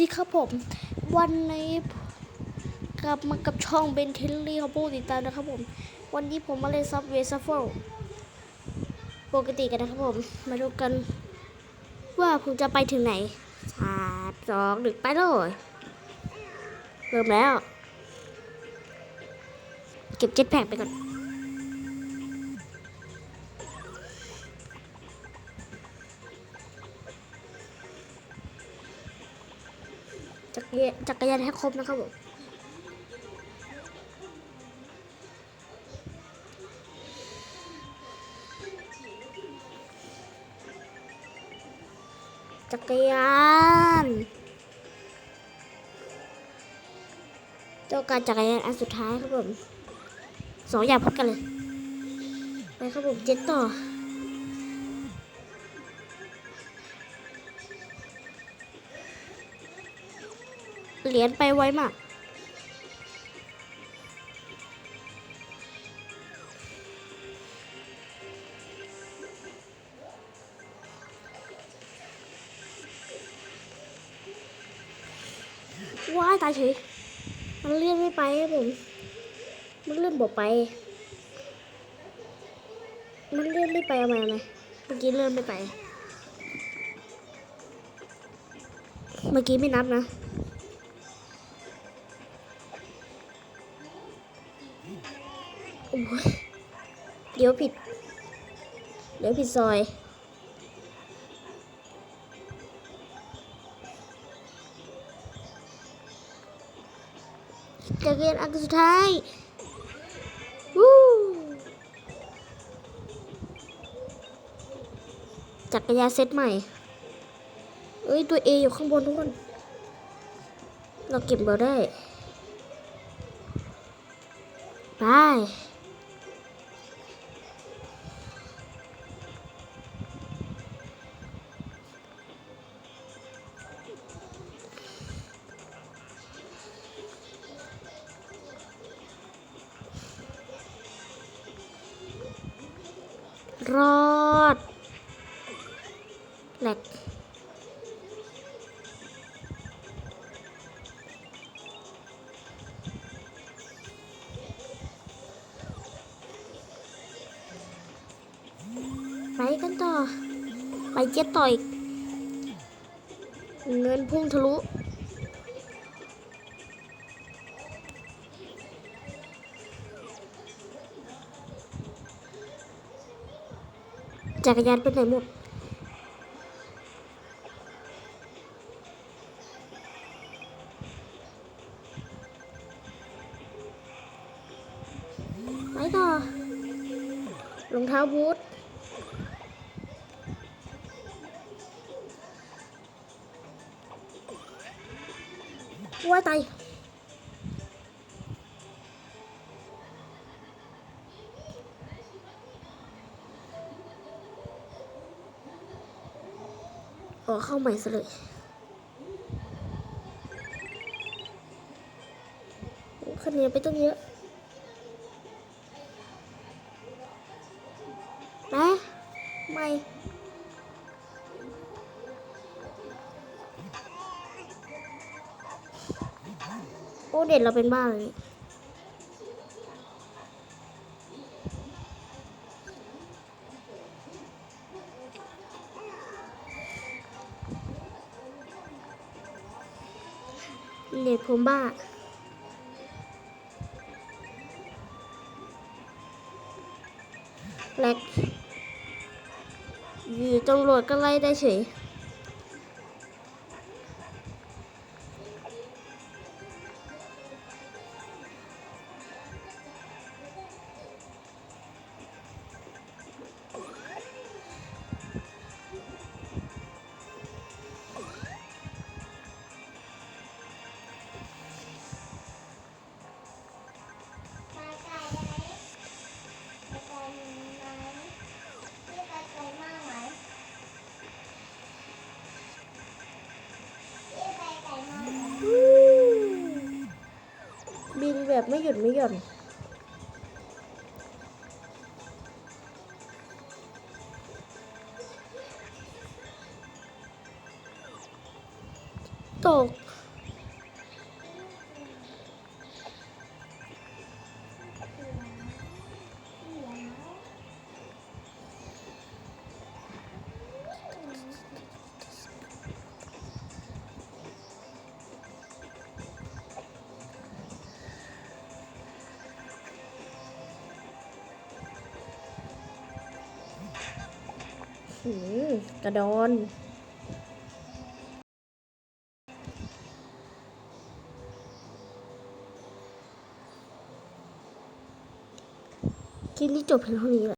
ดีครับผม วันนี้กลับมากับช่องเบนเทลลี่ครับผู้ติดตามนะครับผม วันนี้ผมมาเล่นซับเวซัฟเฟิลปกติกันนะครับผม มาดูกัน ว่าผมจะไปถึงไหนสามสองหนึ่งไปเลยเริ่มแล้ว เก็บเจ็ตแพ็กไปก่อน จักรยานจักรยานให้ครบนะครับผมจักรยานต้องการจักรยานอันสุดท้ายครับผมสองอย่างพบกันเลย ไปครับผมเจ็ดต่อ เหรียญไปไวมาก ว้ายตายเฉย มันเลื่อนไม่ไปผม มันเลื่อนบอกไป มันเลื่อนไม่ไปเอามาไหมเมื่อกี้เลื่อนไม่ไป เมื่อกี้ไม่นับนะ เดี๋ยวผิด เดี๋ยวผิดซอยจักรยานอันสุดท้ายวู้จักรยานเซตใหม่ เอ้ย ตัว A อยู่ข้างบนทุกคน เราเก็บเราได้ ไป รอดแหลกไปกันต่อ ไปเจ็ดต่ออีก เงินพุ่งทะลุ จักรยานไปไหนหมดไปต่อรองเท้าบูทว่าตาย อเข้าใหม่ซะเลยคะแนนไปตั้งเยอะนะไม่โอ้เด็ดเราเป็นบ้าเลย เน็ตผมบ้า แลกอยู่ตำรวจก็ไล่ได้เฉย แบบไม่หยุดไม่หย่อนตก กระดอน คลิปนี้จบเพียงเท่านี้แหละ